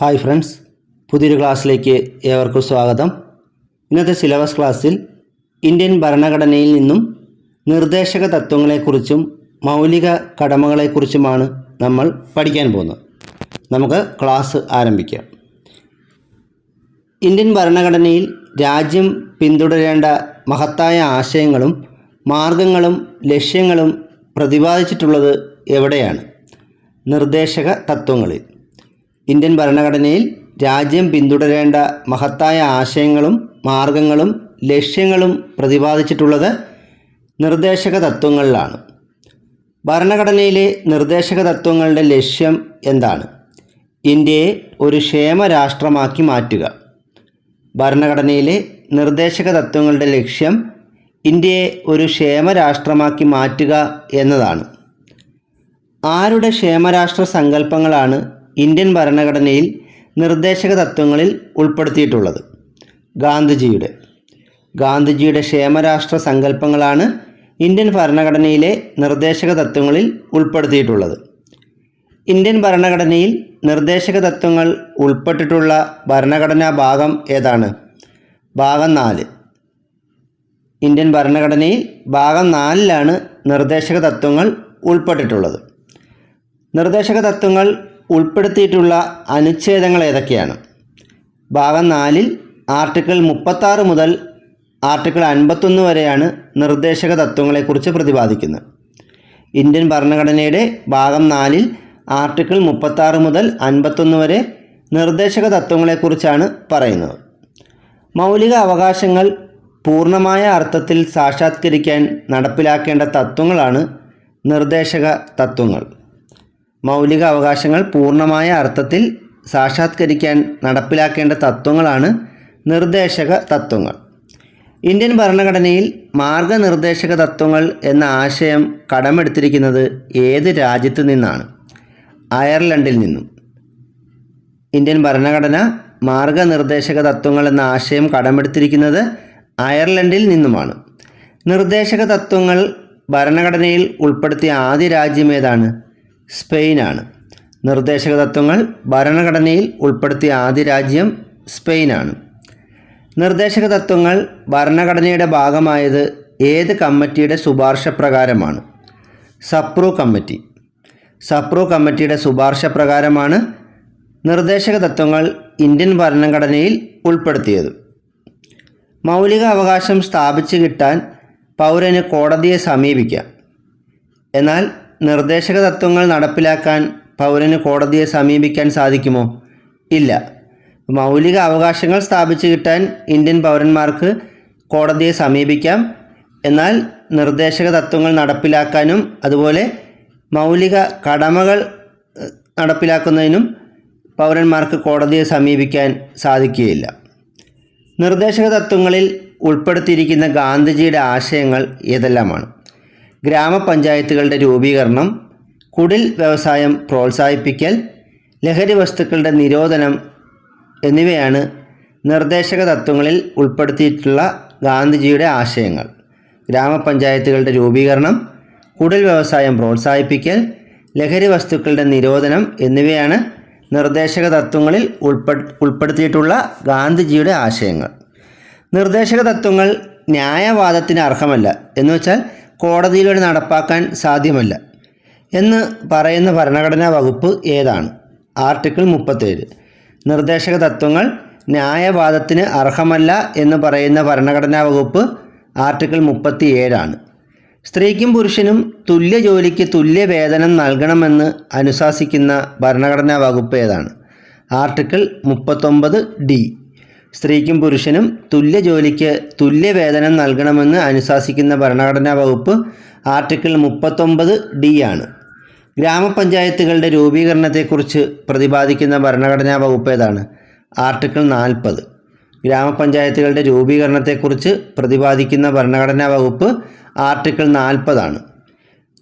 Hi friends പുതിയൊരു ക്ലാസ്സിലേക്ക് ഏവർക്കും സ്വാഗതം. ഇന്നത്തെ സിലബസ് ക്ലാസ്സിൽ ഇന്ത്യൻ ഭരണഘടനയിൽ നിന്നും നിർദ്ദേശക തത്വങ്ങളെക്കുറിച്ചും മൗലിക കടമകളെക്കുറിച്ചുമാണ് നമ്മൾ പഠിക്കാൻ പോകുന്നത്. നമുക്ക് ക്ലാസ് ആരംഭിക്കാം. ഇന്ത്യൻ ഭരണഘടനയിൽ രാജ്യം പിന്തുടരേണ്ട മഹത്തായ ആശയങ്ങളും മാർഗങ്ങളും ലക്ഷ്യങ്ങളും പ്രതിപാദിച്ചിട്ടുള്ളത് എവിടെയാണ്? നിർദ്ദേശക തത്വങ്ങളിൽ. ഇന്ത്യൻ ഭരണഘടനയിൽ രാജ്യം പിന്തുടരേണ്ട മഹത്തായ ആശയങ്ങളും മാർഗങ്ങളും ലക്ഷ്യങ്ങളും പ്രതിപാദിച്ചിട്ടുള്ളത് നിർദ്ദേശക തത്വങ്ങളിലാണ്. ഭരണഘടനയിലെ നിർദ്ദേശക തത്വങ്ങളുടെ ലക്ഷ്യം എന്താണ്? ഇന്ത്യയെ ഒരു ക്ഷേമ രാഷ്ട്രമാക്കി മാറ്റുക. ഭരണഘടനയിലെ നിർദ്ദേശക തത്വങ്ങളുടെ ലക്ഷ്യം ഇന്ത്യയെ ഒരു ക്ഷേമ രാഷ്ട്രമാക്കി മാറ്റുക എന്നതാണ്. ആരുടെ ക്ഷേമരാഷ്ട്ര സങ്കല്പങ്ങളാണ് ഇന്ത്യൻ ഭരണഘടനയിൽ നിർദ്ദേശക തത്വങ്ങളിൽ ഉൾപ്പെടുത്തിയിട്ടുള്ളത്. ഗാന്ധിജിയുടെ. ഗാന്ധിജിയുടെ ക്ഷേമരാഷ്ട്ര സങ്കല്പങ്ങളാണ് ഇന്ത്യൻ ഭരണഘടനയിലെ നിർദ്ദേശക തത്വങ്ങളിൽ ഉൾപ്പെടുത്തിയിട്ടുള്ളത്. ഇന്ത്യൻ ഭരണഘടനയിൽ നിർദ്ദേശക തത്വങ്ങൾ ഉൾപ്പെട്ടിട്ടുള്ള ഭരണഘടനാ ഭാഗം ഏതാണ്? ഭാഗം നാല്. ഇന്ത്യൻ ഭരണഘടനയിൽ ഭാഗം നാലിലാണ് നിർദ്ദേശക തത്വങ്ങൾ ഉൾപ്പെട്ടിട്ടുള്ളത്. നിർദ്ദേശക തത്വങ്ങൾ ഉൾപ്പെടുത്തിയിട്ടുള്ള അനുച്ഛേദങ്ങൾ ഏതൊക്കെയാണ്? ഭാഗം നാലിൽ ആർട്ടിക്കിൾ മുപ്പത്താറ് മുതൽ ആർട്ടിക്കിൾ അൻപത്തൊന്ന് വരെയാണ് നിർദ്ദേശക തത്വങ്ങളെക്കുറിച്ച് പ്രതിപാദിക്കുന്നത്. ഇന്ത്യൻ ഭരണഘടനയുടെ ഭാഗം നാലിൽ ആർട്ടിക്കിൾ മുപ്പത്താറ് മുതൽ അൻപത്തൊന്ന് വരെ നിർദ്ദേശക തത്വങ്ങളെക്കുറിച്ചാണ് പറയുന്നത്. മൗലിക അവകാശങ്ങൾ പൂർണമായ അർത്ഥത്തിൽ സാക്ഷാത്കരിക്കാൻ നടപ്പിലാക്കേണ്ട തത്വങ്ങളാണ് നിർദ്ദേശക തത്വങ്ങൾ. മൗലിക അവകാശങ്ങൾ പൂർണമായ അർത്ഥത്തിൽ സാക്ഷാത്കരിക്കാൻ നടപ്പിലാക്കേണ്ട തത്വങ്ങളാണ് നിർദ്ദേശക തത്വങ്ങൾ. ഇന്ത്യൻ ഭരണഘടനയിൽ മാർഗനിർദ്ദേശക തത്വങ്ങൾ എന്ന ആശയം കടമെടുത്തിരിക്കുന്നത് ഏത് രാജ്യത്തു നിന്നാണ്? അയർലൻഡിൽ നിന്നും. ഇന്ത്യൻ ഭരണഘടന മാർഗനിർദ്ദേശക തത്വങ്ങൾ എന്ന ആശയം കടമെടുത്തിരിക്കുന്നത് അയർലൻഡിൽ നിന്നുമാണ്. നിർദ്ദേശക തത്വങ്ങൾ ഭരണഘടനയിൽ ഉൾപ്പെടുത്തിയ ആദ്യ രാജ്യം ഏതാണ്? സ്പെയിനാണ്. നിർദ്ദേശക തത്വങ്ങൾ ഭരണഘടനയിൽ ഉൾപ്പെടുത്തിയ ആദ്യ രാജ്യം സ്പെയിനാണ്. നിർദ്ദേശക തത്വങ്ങൾ ഭരണഘടനയുടെ ഭാഗമായത് ഏത് കമ്മിറ്റിയുടെ ശുപാർശ പ്രകാരമാണ്? സപ്രൂ കമ്മിറ്റി. സപ്രൂ കമ്മിറ്റിയുടെ ശുപാർശ പ്രകാരമാണ് നിർദ്ദേശക തത്വങ്ങൾ ഇന്ത്യൻ ഭരണഘടനയിൽ ഉൾപ്പെടുത്തിയത്. മൗലിക അവകാശം സ്ഥാപിച്ചു കിട്ടാൻ പൗരന് കോടതിയെ സമീപിക്കാം. എന്നാൽ നിർദ്ദേശക തത്വങ്ങൾ നടപ്പിലാക്കാൻ പൗരന് കോടതിയെ സമീപിക്കാൻ സാധിക്കുമോ? ഇല്ല. മൗലിക അവകാശങ്ങൾ സ്ഥാപിച്ചു കിട്ടാൻ ഇന്ത്യൻ പൗരന്മാർക്ക് കോടതിയെ സമീപിക്കാം. എന്നാൽ നിർദ്ദേശക തത്വങ്ങൾ നടപ്പിലാക്കാനും അതുപോലെ മൗലിക കടമകൾ നടപ്പിലാക്കുന്നതിനും പൗരന്മാർക്ക് കോടതിയെ സമീപിക്കാൻ സാധിക്കുകയില്ല. നിർദ്ദേശക തത്വങ്ങളിൽ ഉൾപ്പെടുത്തിയിരിക്കുന്ന ഗാന്ധിജിയുടെ ആശയങ്ങൾ ഏതെല്ലാമാണ്? ഗ്രാമപഞ്ചായത്തുകളുടെ രൂപീകരണം കുടിൽ വ്യവസായം പ്രോത്സാഹിപ്പിക്കൽ ലഹരി വസ്തുക്കളുടെ നിരോധനം എന്നിവയാണ് നിർദ്ദേശക തത്വങ്ങളിൽ ഉൾപ്പെടുത്തിയിട്ടുള്ള ഗാന്ധിജിയുടെ ആശയങ്ങൾ. ഗ്രാമപഞ്ചായത്തുകളുടെ രൂപീകരണം കുടിൽ വ്യവസായം പ്രോത്സാഹിപ്പിക്കൽ ലഹരി വസ്തുക്കളുടെ നിരോധനം എന്നിവയാണ് നിർദ്ദേശക തത്വങ്ങളിൽ ഉൾപ്പെ ഉൾപ്പെടുത്തിയിട്ടുള്ള ഗാന്ധിജിയുടെ ആശയങ്ങൾ. നിർദ്ദേശക തത്വങ്ങൾ ന്യായവാദത്തിന് അർഹമല്ല. എന്ന് വെച്ചാൽ കോടതിയിലൂടെ നടപ്പാക്കാൻ സാധ്യമല്ല. എന്ന് പറയുന്ന ഭരണഘടനാ വകുപ്പ് ഏതാണ്? ആർട്ടിക്കിൾ മുപ്പത്തേഴ്. നിർദ്ദേശക തത്വങ്ങൾ ന്യായവാദത്തിന് അർഹമല്ല എന്ന് പറയുന്ന ഭരണഘടനാ വകുപ്പ് ആർട്ടിക്കിൾ മുപ്പത്തി ഏഴാണ് സ്ത്രീക്കും പുരുഷനും തുല്യ ജോലിക്ക് തുല്യ വേതനം നൽകണമെന്ന് അനുശാസിക്കുന്ന ഭരണഘടനാ വകുപ്പ് ഏതാണ്? ആർട്ടിക്കിൾ മുപ്പത്തൊമ്പത് ഡി. സ്ത്രീക്കും പുരുഷനും തുല്യ ജോലിക്ക് തുല്യ വേതനം നൽകണമെന്ന് അനുശാസിക്കുന്ന ഭരണഘടനാ വകുപ്പ് ആർട്ടിക്കിൾ മുപ്പത്തൊമ്പത് ഡി ആണ്. ഗ്രാമപഞ്ചായത്തുകളുടെ രൂപീകരണത്തെക്കുറിച്ച് പ്രതിപാദിക്കുന്ന ഭരണഘടനാ വകുപ്പ് ഏതാണ്? ആർട്ടിക്കിൾ നാൽപ്പത്. ഗ്രാമപഞ്ചായത്തുകളുടെ രൂപീകരണത്തെക്കുറിച്ച് പ്രതിപാദിക്കുന്ന ഭരണഘടനാ വകുപ്പ് ആർട്ടിക്കിൾ നാൽപ്പതാണ്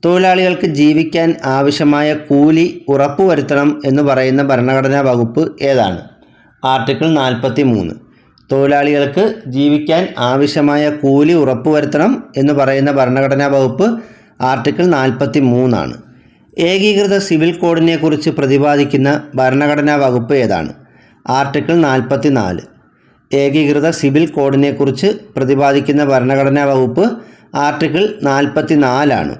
തൊഴിലാളികൾക്ക് ജീവിക്കാൻ ആവശ്യമായ കൂലി ഉറപ്പുവരുത്തണം എന്ന് പറയുന്ന ഭരണഘടനാ വകുപ്പ് ഏതാണ്? ആർട്ടിക്കിൾ നാൽപ്പത്തി മൂന്ന് തൊഴിലാളികൾക്ക് ജീവിക്കാൻ ആവശ്യമായ കൂലി ഉറപ്പുവരുത്തണം എന്ന് പറയുന്ന ഭരണഘടനാ വകുപ്പ് ആർട്ടിക്കിൾ നാൽപ്പത്തി മൂന്നാണ് ഏകീകൃത സിവിൽ കോഡിനെക്കുറിച്ച് പ്രതിപാദിക്കുന്ന ഭരണഘടനാ വകുപ്പ് ഏതാണ്? ആർട്ടിക്കിൾ നാൽപ്പത്തി നാല് ഏകീകൃത സിവിൽ കോഡിനെക്കുറിച്ച് പ്രതിപാദിക്കുന്ന ഭരണഘടനാ വകുപ്പ് ആർട്ടിക്കിൾ നാൽപ്പത്തി നാലാണ്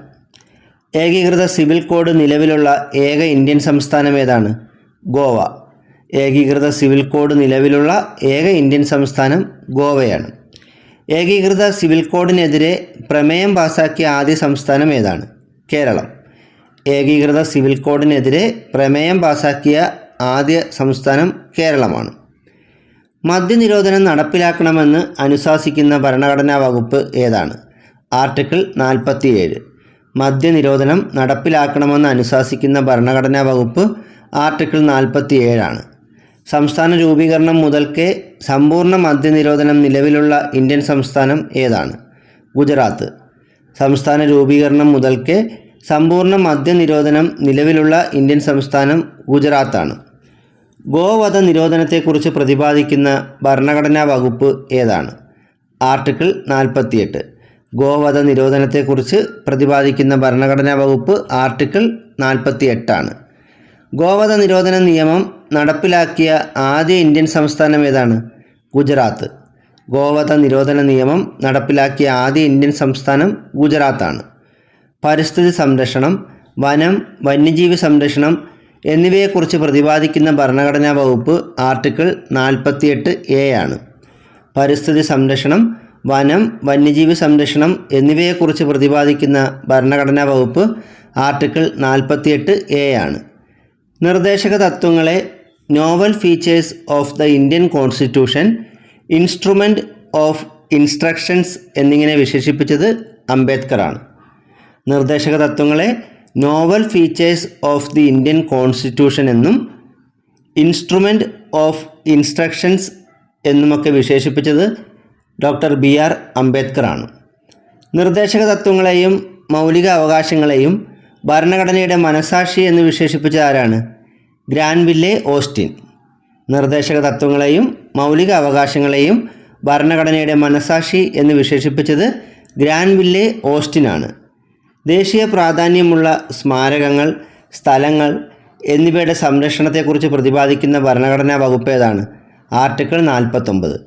ഏകീകൃത സിവിൽ കോഡ് നിലവിലുള്ള ഏക ഇന്ത്യൻ സംസ്ഥാനം ഏതാണ്? ഗോവ. ഏകീകൃത സിവിൽ കോഡ് നിലവിലുള്ള ഏക ഇന്ത്യൻ സംസ്ഥാനം ഗോവയാണ്. ഏകീകൃത സിവിൽ കോഡിനെതിരെ പ്രമേയം പാസാക്കിയ ആദ്യ സംസ്ഥാനം ഏതാണ്? കേരളം. ഏകീകൃത സിവിൽ കോഡിനെതിരെ പ്രമേയം പാസാക്കിയ ആദ്യ സംസ്ഥാനം കേരളമാണ്. മദ്യനിരോധനം നടപ്പിലാക്കണമെന്ന് അനുശാസിക്കുന്ന ഭരണഘടനാ വകുപ്പ് ഏതാണ്? ആർട്ടിക്കിൾ നാൽപ്പത്തിയേഴ് മദ്യനിരോധനം നടപ്പിലാക്കണമെന്ന് അനുശാസിക്കുന്ന ഭരണഘടനാ വകുപ്പ് ആർട്ടിക്കിൾ നാൽപ്പത്തിയേഴാണ് സംസ്ഥാന രൂപീകരണം മുതൽക്കേ സമ്പൂർണ മദ്യനിരോധനം നിലവിലുള്ള ഇന്ത്യൻ സംസ്ഥാനം ഏതാണ്? ഗുജറാത്ത്. സംസ്ഥാന രൂപീകരണം മുതൽക്കേ സമ്പൂർണ മദ്യനിരോധനം നിലവിലുള്ള ഇന്ത്യൻ സംസ്ഥാനം ഗുജറാത്താണ്. ഗോവധ നിരോധനത്തെക്കുറിച്ച് പ്രതിപാദിക്കുന്ന ഭരണഘടനാ വകുപ്പ് ഏതാണ്? ആർട്ടിക്കിൾ നാൽപ്പത്തിയെട്ട്. ഗോവധ നിരോധനത്തെക്കുറിച്ച് പ്രതിപാദിക്കുന്ന ഭരണഘടനാ വകുപ്പ് ആർട്ടിക്കിൾ നാൽപ്പത്തി എട്ടാണ് ഗോവധ നിരോധന നിയമം നടപ്പിലാക്കിയ ആദ്യ ഇന്ത്യൻ സംസ്ഥാനം ഏതാണ്? ഗുജറാത്ത്. ഗോവധ നിരോധന നിയമം നടപ്പിലാക്കിയ ആദ്യ ഇന്ത്യൻ സംസ്ഥാനം ഗുജറാത്താണ്. പരിസ്ഥിതി സംരക്ഷണം വനം വന്യജീവി സംരക്ഷണം എന്നിവയെക്കുറിച്ച് പ്രതിപാദിക്കുന്ന ഭരണഘടനാ വകുപ്പ് ആർട്ടിക്കിൾ നാൽപ്പത്തിയെട്ട് എ ആണ്. പരിസ്ഥിതി സംരക്ഷണം വനം വന്യജീവി സംരക്ഷണം എന്നിവയെക്കുറിച്ച് പ്രതിപാദിക്കുന്ന ഭരണഘടനാ വകുപ്പ് ആർട്ടിക്കിൾ നാൽപ്പത്തിയെട്ട് എ ആണ്. നിർദ്ദേശക തത്വങ്ങളെ novel features of the Indian constitution instrument of instructions എന്നിങ്ങനെ വിശേഷിപ്പിച്ചത് അംബേദ്കറാണ്. നിർദ്ദേശക തത്വങ്ങളെ novel features of the Indian constitution എന്നും ഇൻസ്ട്രുമെന്റ് ഓഫ് ഇൻസ്ട്രക്ഷൻസ് എന്നുമൊക്കെ വിശേഷിപ്പിച്ചത് ഡോക്ടർ ബി ആർ അംബേദ്കറാണ്. നിർദ്ദേശക തത്വങ്ങളെയും മൗലിക അവകാശങ്ങളെയും ഭരണഘടനയുടെ മനസാക്ഷി എന്ന് വിശേഷിപ്പിച്ചത് ആരാണ്? Granville Austin. നിർദ്ദേശക തത്വങ്ങളെയും മൗലിക അവകാശങ്ങളെയും ഭരണഘടനയുടെ മനസാക്ഷി എന്ന് വിശേഷിപ്പിച്ചത് ഗ്രാൻവില്ലെ ഓസ്റ്റിനാണ്. ദേശീയ പ്രാധാന്യമുള്ള സ്മാരകങ്ങൾ സ്ഥലങ്ങൾ എന്നിവയുടെ സംരക്ഷണത്തെക്കുറിച്ച് പ്രതിപാദിക്കുന്ന ഭരണഘടനാ വകുപ്പ് ഏതാണ്? ആർട്ടിക്കിൾ നാൽപ്പത്തൊമ്പത്.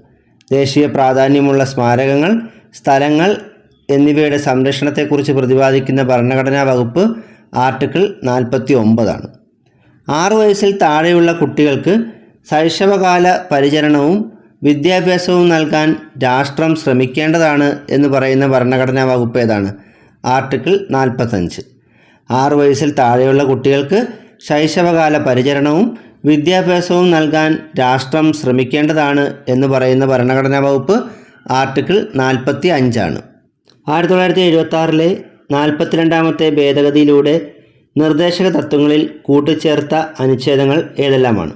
ദേശീയ പ്രാധാന്യമുള്ള സ്മാരകങ്ങൾ സ്ഥലങ്ങൾ എന്നിവയുടെ സംരക്ഷണത്തെക്കുറിച്ച് പ്രതിപാദിക്കുന്ന ഭരണഘടനാ വകുപ്പ് ആർട്ടിക്കിൾ നാൽപ്പത്തി ഒമ്പതാണ് ആറ് വയസ്സിൽ താഴെയുള്ള കുട്ടികൾക്ക് ശൈശവകാല പരിചരണവും വിദ്യാഭ്യാസവും നൽകാൻ രാഷ്ട്രം ശ്രമിക്കേണ്ടതാണ് എന്ന് പറയുന്ന ഭരണഘടനാ വകുപ്പ് ഏതാണ്? ആർട്ടിക്കിൾ നാൽപ്പത്തഞ്ച്. ആറ് വയസ്സിൽ താഴെയുള്ള കുട്ടികൾക്ക് ശൈശവകാല പരിചരണവും വിദ്യാഭ്യാസവും നൽകാൻ രാഷ്ട്രം ശ്രമിക്കേണ്ടതാണ് എന്ന് പറയുന്ന ഭരണഘടനാ വകുപ്പ് ആർട്ടിക്കിൾ നാൽപ്പത്തി അഞ്ചാണ് ആയിരത്തി തൊള്ളായിരത്തി എഴുപത്തി ആറിലെ നാൽപ്പത്തിരണ്ടാമത്തെ ഭേദഗതിയിലൂടെ നിർദ്ദേശക തത്വങ്ങളിൽ കൂട്ടിച്ചേർത്ത അനുച്ഛേദങ്ങൾ ഏതെല്ലാമാണ്?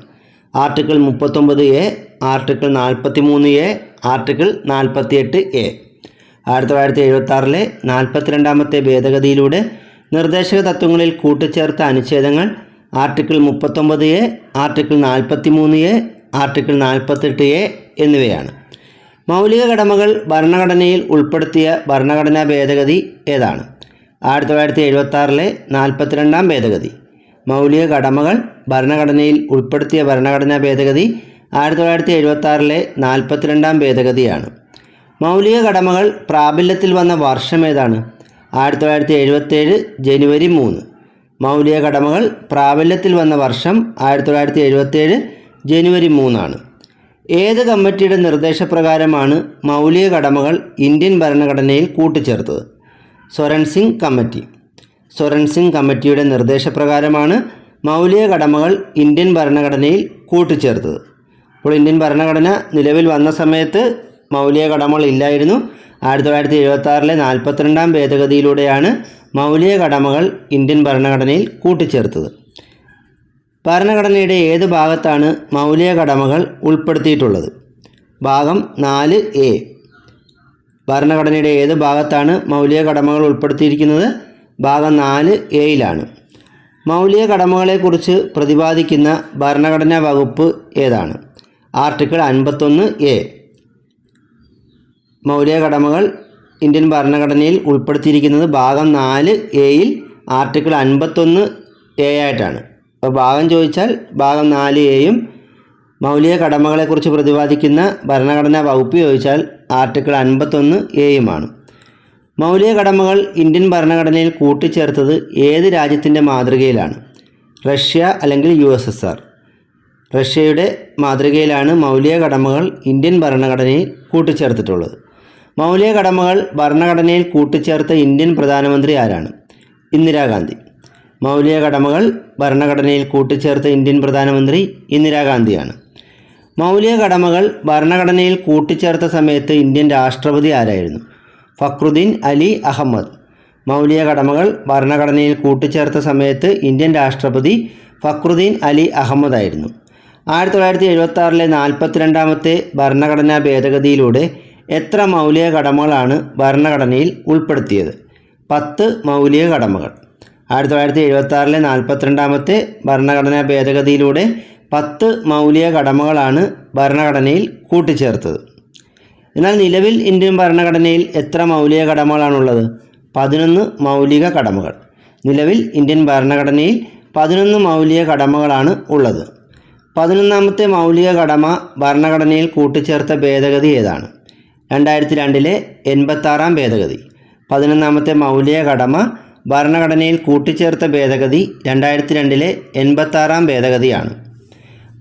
ആർട്ടിക്കിൾ മുപ്പത്തൊമ്പത് എ ആർട്ടിക്കിൾ നാൽപ്പത്തി മൂന്ന് എ ആർട്ടിക്കിൾ നാൽപ്പത്തിയെട്ട് എ. ആയിരത്തി തൊള്ളായിരത്തി എഴുപത്തി ആറിലെ നാൽപ്പത്തിരണ്ടാമത്തെ ഭേദഗതിയിലൂടെ നിർദ്ദേശക തത്വങ്ങളിൽ കൂട്ടിച്ചേർത്ത അനുച്ഛേദങ്ങൾ ആർട്ടിക്കിൾ മുപ്പത്തൊമ്പത് എ ആർട്ടിക്കിൾ നാൽപ്പത്തി മൂന്ന് എ ആർട്ടിക്കിൾ നാൽപ്പത്തെട്ട് എ എന്നിവയാണ്. മൗലിക കടമകൾ ഭരണഘടനയിൽ ഉൾപ്പെടുത്തിയ ഭരണഘടനാ ഭേദഗതി ഏതാണ്? ആയിരത്തി തൊള്ളായിരത്തി എഴുപത്തി ആറിലെ നാൽപ്പത്തിരണ്ടാം ഭേദഗതി. മൗലിക കടമകൾ ഭരണഘടനയിൽ ഉൾപ്പെടുത്തിയ ഭരണഘടനാ ഭേദഗതി ആയിരത്തി തൊള്ളായിരത്തി എഴുപത്തി ആറിലെ നാൽപ്പത്തിരണ്ടാം ഭേദഗതിയാണ്. മൗലിക കടമകൾ പ്രാബല്യത്തിൽ വന്ന വർഷം ഏതാണ്? ആയിരത്തി തൊള്ളായിരത്തി എഴുപത്തേഴ് ജനുവരി മൂന്ന്. മൗലിക കടമകൾ പ്രാബല്യത്തിൽ വന്ന വർഷം ആയിരത്തി തൊള്ളായിരത്തി എഴുപത്തേഴ് ജനുവരി മൂന്നാണ്. ഏത് കമ്മിറ്റിയുടെ നിർദ്ദേശപ്രകാരമാണ് മൗലിക കടമകൾ ഇന്ത്യൻ ഭരണഘടനയിൽ കൂട്ടിച്ചേർത്തത്? സ്വരൺ സിംഗ് കമ്മിറ്റി. സ്വരൺസിംഗ് കമ്മിറ്റിയുടെ നിർദ്ദേശപ്രകാരമാണ് മൗലിക കടമകൾ ഇന്ത്യൻ ഭരണഘടനയിൽ കൂട്ടിച്ചേർത്തത്. അപ്പോൾ ഇന്ത്യൻ ഭരണഘടന നിലവിൽ വന്ന സമയത്ത് മൗലിക കടമകൾ ഇല്ലായിരുന്നു. ആയിരത്തി തൊള്ളായിരത്തി എഴുപത്താറിലെ നാൽപ്പത്തിരണ്ടാം ഭേദഗതിയിലൂടെയാണ് മൗലിക കടമകൾ ഇന്ത്യൻ ഭരണഘടനയിൽ കൂട്ടിച്ചേർത്തത്. ഭരണഘടനയുടെ ഏത് ഭാഗത്താണ് മൗലിക കടമകൾ ഉൾപ്പെടുത്തിയിട്ടുള്ളത്? ഭാഗം നാല് എ. ഭരണഘടനയുടെ ഏത് ഭാഗത്താണ് മൗലിക കടമകൾ ഉൾപ്പെടുത്തിയിരിക്കുന്നത്? ഭാഗം നാല് എയിലാണ്. മൗലിക കടമകളെക്കുറിച്ച് പ്രതിപാദിക്കുന്ന ഭരണഘടനാ വകുപ്പ് ഏതാണ്? ആർട്ടിക്കിൾ അൻപത്തൊന്ന് എ. മൗലിക കടമകൾ ഇന്ത്യൻ ഭരണഘടനയിൽ ഉൾപ്പെടുത്തിയിരിക്കുന്നത് ഭാഗം നാല് എയിൽ ആർട്ടിക്കിൾ അൻപത്തൊന്ന് എ ആയിട്ടാണ്. അപ്പോൾ ഭാഗം ചോദിച്ചാൽ ഭാഗം നാല് എയും മൗലിക കടമകളെക്കുറിച്ച് പ്രതിപാദിക്കുന്ന ഭരണഘടനാ വകുപ്പ് ചോദിച്ചാൽ ആർട്ടിക്കിൾ അൻപത്തൊന്ന് എയുമാണ് മൗലിക കടമകൾ ഇന്ത്യൻ ഭരണഘടനയിൽ കൂട്ടിച്ചേർത്തത് ഏത് രാജ്യത്തിന്റെ മാതൃകയിലാണ്? റഷ്യ അല്ലെങ്കിൽ യു എസ് എസ് ആർ? റഷ്യയുടെ മാതൃകയിലാണ് മൗലിക കടമകൾ ഇന്ത്യൻ ഭരണഘടനയിൽ കൂട്ടിച്ചേർത്തിട്ടുള്ളത്. മൗലിക കടമകൾ ഭരണഘടനയിൽ കൂട്ടിച്ചേർത്ത ഇന്ത്യൻ പ്രധാനമന്ത്രി ആരാണ്? ഇന്ദിരാഗാന്ധി. മൗലിക കടമകൾ ഭരണഘടനയിൽ കൂട്ടിച്ചേർത്ത ഇന്ത്യൻ പ്രധാനമന്ത്രി ഇന്ദിരാഗാന്ധിയാണ്. മൗലിക കടമകൾ ഭരണഘടനയിൽ കൂട്ടിച്ചേർത്ത സമയത്ത് ഇന്ത്യൻ രാഷ്ട്രപതി ആരായിരുന്നു? ഫക്രുദ്ദീൻ അലി അഹമ്മദ്. മൗലിക കടമകൾ ഭരണഘടനയിൽ കൂട്ടിച്ചേർത്ത സമയത്ത് ഇന്ത്യൻ രാഷ്ട്രപതി ഫക്രുദ്ദീൻ അലി അഹമ്മദ് ആയിരുന്നു. ആയിരത്തി തൊള്ളായിരത്തി എഴുപത്തി ആറിലെ നാൽപ്പത്തിരണ്ടാമത്തെ ഭരണഘടനാ ഭേദഗതിയിലൂടെ എത്ര മൗലിക കടമകളാണ് ഭരണഘടനയിൽ ഉൾപ്പെടുത്തിയത്? പത്ത് മൗലിക കടമകൾ. ആയിരത്തി തൊള്ളായിരത്തി എഴുപത്തി ആറിലെ നാൽപ്പത്തിരണ്ടാമത്തെ ഭരണഘടനാ ഭേദഗതിയിലൂടെ പത്ത് മൗലിക കടമകളാണ് ഭരണഘടനയിൽ കൂട്ടിച്ചേർത്തത്. എന്നാൽ നിലവിൽ ഇന്ത്യൻ ഭരണഘടനയിൽ എത്ര മൗലിക കടമകളാണുള്ളത്? പതിനൊന്ന് മൗലിക കടമകൾ. നിലവിൽ ഇന്ത്യൻ ഭരണഘടനയിൽ പതിനൊന്ന് മൗലിക കടമകളാണ് ഉള്ളത്. പതിനൊന്നാമത്തെ മൗലിക കടമ ഭരണഘടനയിൽ കൂട്ടിച്ചേർത്ത ഭേദഗതി ഏതാണ്? രണ്ടായിരത്തി രണ്ടിലെ എൺപത്താറാം ഭേദഗതി. പതിനൊന്നാമത്തെ മൗലിക കടമ ഭരണഘടനയിൽ കൂട്ടിച്ചേർത്ത ഭേദഗതി രണ്ടായിരത്തി രണ്ടിലെ എൺപത്താറാം ഭേദഗതിയാണ്.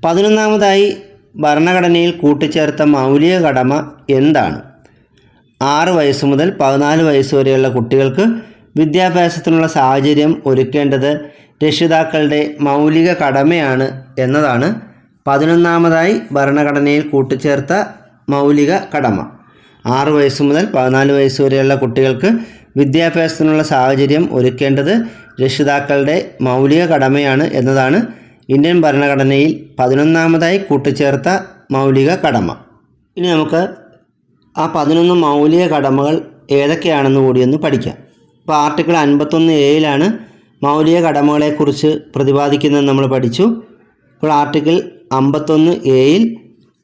പതിനൊന്നാമതായി ഭരണഘടനയിൽ കൂട്ടിച്ചേർത്ത മൗലിക കടമ എന്താണ്? ആറ് വയസ്സ് മുതൽ പതിനാല് വയസ്സ് വരെയുള്ള കുട്ടികൾക്ക് വിദ്യാഭ്യാസത്തിനുള്ള സാഹചര്യം ഒരുക്കേണ്ടത് രക്ഷിതാക്കളുടെ മൗലിക കടമയാണ് എന്നതാണ് പതിനൊന്നാമതായി ഭരണഘടനയിൽ കൂട്ടിച്ചേർത്ത മൗലിക കടമ. ആറ് വയസ്സ് മുതൽ പതിനാല് വയസ്സ് വരെയുള്ള കുട്ടികൾക്ക് വിദ്യാഭ്യാസത്തിനുള്ള സാഹചര്യം ഒരുക്കേണ്ടത് രക്ഷിതാക്കളുടെ മൗലിക കടമയാണ് എന്നതാണ് ഇന്ത്യൻ ഭരണഘടനയിൽ പതിനൊന്നാമതായി കൂട്ടിച്ചേർത്ത മൗലിക കടമ. ഇനി നമുക്ക് ആ പതിനൊന്ന് മൗലിക കടമകൾ ഏതൊക്കെയാണെന്ന് കൂടി ഒന്ന് പഠിക്കാം. ഇപ്പോൾ ആർട്ടിക്കിൾ അൻപത്തൊന്ന് എയിലാണ് മൗലിക കടമകളെക്കുറിച്ച് പ്രതിപാദിക്കുന്നത് നമ്മൾ പഠിച്ചു. ഇപ്പോൾ ആർട്ടിക്കിൾ അമ്പത്തൊന്ന് എയിൽ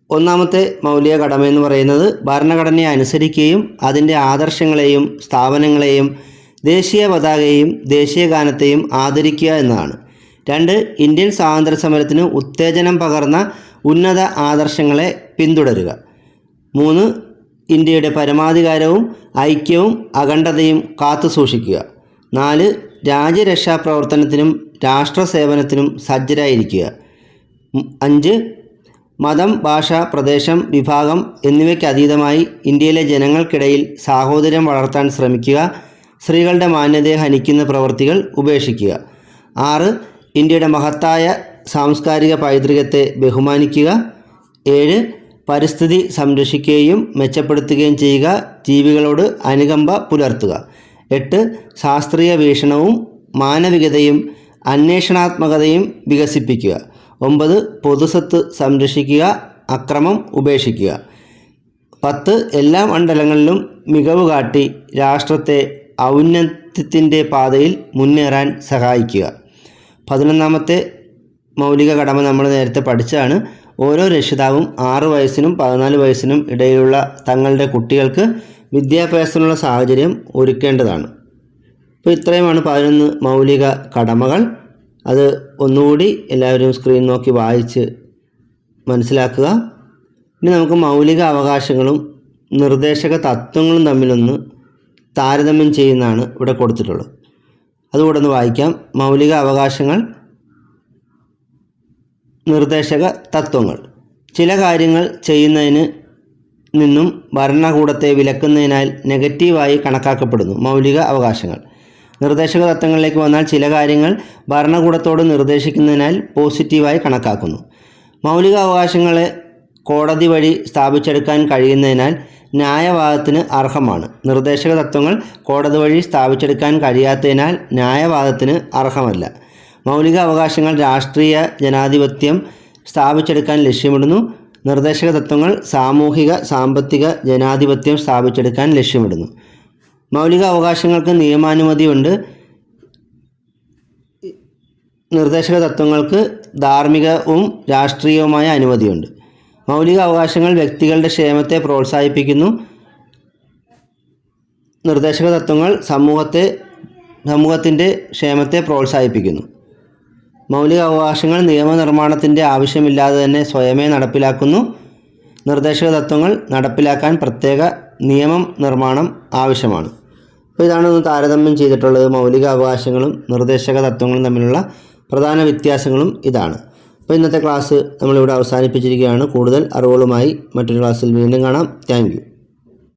ഒന്നാമത്തെ മൗലിക കടമ എന്ന് പറയുന്നത് ഭരണഘടനയെ അനുസരിക്കുകയും അതിന്റെ ആദർശങ്ങളെയും സ്ഥാപനങ്ങളെയും ദേശീയ പതാകയെയും ദേശീയ ഗാനത്തെയും ആദരിക്കുക എന്നതാണ്. രണ്ട് ഇന്ത്യൻ സ്വാതന്ത്ര്യ സമരത്തിന് ഉത്തേജനം പകർന്ന ഉന്നത ആദർശങ്ങളെ പിന്തുടരുക. മൂന്ന് ഇന്ത്യയുടെ പരമാധികാരവും ഐക്യവും അഖണ്ഡതയും കാത്തുസൂക്ഷിക്കുക നാല് രാജ്യരക്ഷാ പ്രവർത്തനത്തിനും രാഷ്ട്ര സേവനത്തിനും സജ്ജരായിരിക്കുക. അഞ്ച് മതം ഭാഷ പ്രദേശം വിഭാഗം എന്നിവയ്ക്ക് അതീതമായി ഇന്ത്യയിലെ ജനങ്ങൾക്കിടയിൽ സാഹോദര്യം വളർത്താൻ ശ്രമിക്കുക. സ്ത്രീകളുടെ മാന്യതയെ ഹനിക്കുന്ന പ്രവൃത്തികൾ ഉപേക്ഷിക്കുക. ആറ് ഇന്ത്യയുടെ മഹത്തായ സാംസ്കാരിക പൈതൃകത്തെ ബഹുമാനിക്കുക. ഏഴ് പരിസ്ഥിതി സംരക്ഷിക്കുകയും മെച്ചപ്പെടുത്തുകയും ചെയ്യുക. ജീവികളോട് അനുകമ്പ പുലർത്തുക. എട്ട് ശാസ്ത്രീയ വീക്ഷണവും മാനവികതയും അന്വേഷണാത്മകതയും വികസിപ്പിക്കുക. ഒമ്പത് പൊതുസ്വത്ത് സംരക്ഷിക്കുക. അക്രമം ഉപേക്ഷിക്കുക. പത്ത് എല്ലാ മണ്ഡലങ്ങളിലും മികവ് കാട്ടി രാഷ്ട്രത്തെ ഔന്നത്യത്തിന്റെ പാതയിൽ മുന്നേറാൻ സഹായിക്കുക. പതിനൊന്നാമത്തെ മൗലിക കടമ നമ്മൾ നേരത്തെ പഠിച്ചതാണ്. ഓരോ രക്ഷിതാവും ആറ് വയസ്സിനും പതിനാല് വയസ്സിനും ഇടയിലുള്ള തങ്ങളുടെ കുട്ടികൾക്ക് വിദ്യാഭ്യാസത്തിനുള്ള സാഹചര്യം ഒരുക്കേണ്ടതാണ്. അപ്പോൾ ഇത്രയുമാണ് പതിനൊന്ന് മൗലിക കടമകൾ. അത് ഒന്നുകൂടി എല്ലാവരും സ്ക്രീൻ നോക്കി വായിച്ച് മനസ്സിലാക്കുക. ഇനി നമുക്ക് മൗലിക അവകാശങ്ങളും നിർദ്ദേശക തത്വങ്ങളും തമ്മിലൊന്ന് താരതമ്യം ചെയ്യുന്നതാണ് ഇവിടെ കൊടുത്തിട്ടുള്ളത്. അതുകൂടെ ഒന്ന് വായിക്കാം. മൗലിക അവകാശങ്ങൾ നിർദ്ദേശക തത്വങ്ങൾ. ചില കാര്യങ്ങൾ ചെയ്യുന്നതിന് നിന്നും ഭരണകൂടത്തെ വിലക്കുന്നതിനാൽ നെഗറ്റീവായി കണക്കാക്കപ്പെടുന്നു. മൗലിക അവകാശങ്ങൾ. നിർദ്ദേശക തത്വങ്ങളിലേക്ക് വന്നാൽ ചില കാര്യങ്ങൾ ഭരണകൂടത്തോട് നിർദ്ദേശിക്കുന്നതിനാൽ പോസിറ്റീവായി കണക്കാക്കുന്നു. മൗലിക അവകാശങ്ങളെ കോടതി വഴി സ്ഥാപിച്ചെടുക്കാൻ കഴിയുന്നതിനാൽ ന്യായവാദത്തിന് അർഹമാണ്. നിർദ്ദേശക തത്വങ്ങൾ കോടതി വഴി സ്ഥാപിച്ചെടുക്കാൻ കഴിയാത്തതിനാൽ ന്യായവാദത്തിന് അർഹമല്ല. മൗലിക അവകാശങ്ങൾ രാഷ്ട്രീയ ജനാധിപത്യം സ്ഥാപിച്ചെടുക്കാൻ ലക്ഷ്യമിടുന്നു. നിർദ്ദേശക തത്വങ്ങൾ സാമൂഹിക സാമ്പത്തിക ജനാധിപത്യം സ്ഥാപിച്ചെടുക്കാൻ ലക്ഷ്യമിടുന്നു. മൗലിക അവകാശങ്ങൾക്ക് നിയമാനുമതിയുണ്ട്. നിർദ്ദേശക തത്വങ്ങൾക്ക് ധാർമ്മികവും രാഷ്ട്രീയവുമായ അനുമതിയുണ്ട്. മൗലിക അവകാശങ്ങൾ വ്യക്തികളുടെ ക്ഷേമത്തെ പ്രോത്സാഹിപ്പിക്കുന്നു. നിർദ്ദേശക തത്വങ്ങൾ സമൂഹത്തെ സമൂഹത്തിന്റെ ക്ഷേമത്തെ പ്രോത്സാഹിപ്പിക്കുന്നു. മൗലിക അവകാശങ്ങൾ നിയമനിർമ്മാണത്തിന്റെ ആവശ്യമില്ലാതെ തന്നെ സ്വയമേ നടപ്പിലാക്കുന്നു. നിർദ്ദേശക തത്വങ്ങൾ നടപ്പിലാക്കാൻ പ്രത്യേക നിയമം നിർമ്മാണം ആവശ്യമാണ്. അപ്പോൾ ഇതാണ് ഒന്ന് താരതമ്യം ചെയ്തിട്ടുള്ളത് മൗലിക അവകാശങ്ങളും നിർദ്ദേശക തത്വങ്ങളും തമ്മിലുള്ള പ്രധാന വ്യത്യാസങ്ങളും ഇതാണ്. അപ്പോൾ ഇന്നത്തെ ക്ലാസ് നമ്മളിവിടെ അവസാനിപ്പിച്ചിരിക്കുകയാണ്. കൂടുതൽ അറിവുകളുമായി മറ്റൊരു ക്ലാസ്സിൽ വീണ്ടും കാണാം. താങ്ക്